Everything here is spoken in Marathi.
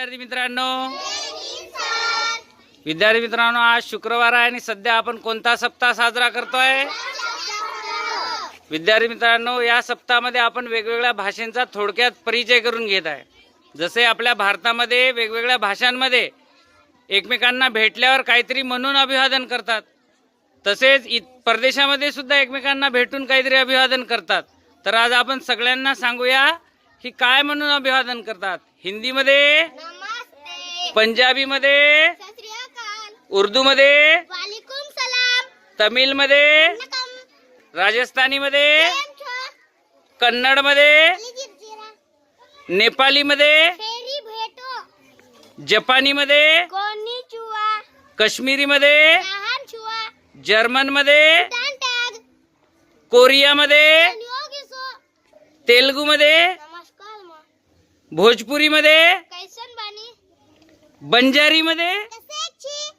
विद्यार्थी मित्रांनो. विद्यार्थी मित्रांनो आज शुक्रवार आहे आणि सध्या आपण कोणता सप्ताह साजरा करतोय? विद्यार्थी मित्रांनो या सप्ताहामध्ये आपण वेगवेगळ्या भाषांचा थोडक्यात परिचय करून घेत आहे. जसे आपल्या भारतामध्ये वेगवेगळ्या भाषांमध्ये एकमेकांना भेटल्यावर काहीतरी म्हणून अभिवादन करतात. तसेच इ परदेशामध्ये सुद्धा एकमेकांना भेटून काहीतरी अभिवादन करतात. तर आज आपण सगळ्यांना सांगूया की काय म्हणून अभिवादन करतात. हिंदीमध्ये? पंजाबीमध्ये? उर्दूमध्ये? तमिळमध्ये राजस्थानीमध्ये? कन्नडमध्ये? नेपालीमध्ये? जपानीमध्ये? काश्मीरीमध्ये? छुआ. जर्मनमध्ये? कोरियामध्ये? तेलुगूमध्ये? भोजपुरीमध्ये? कैसन बानी बंजारीमध्ये कसे छी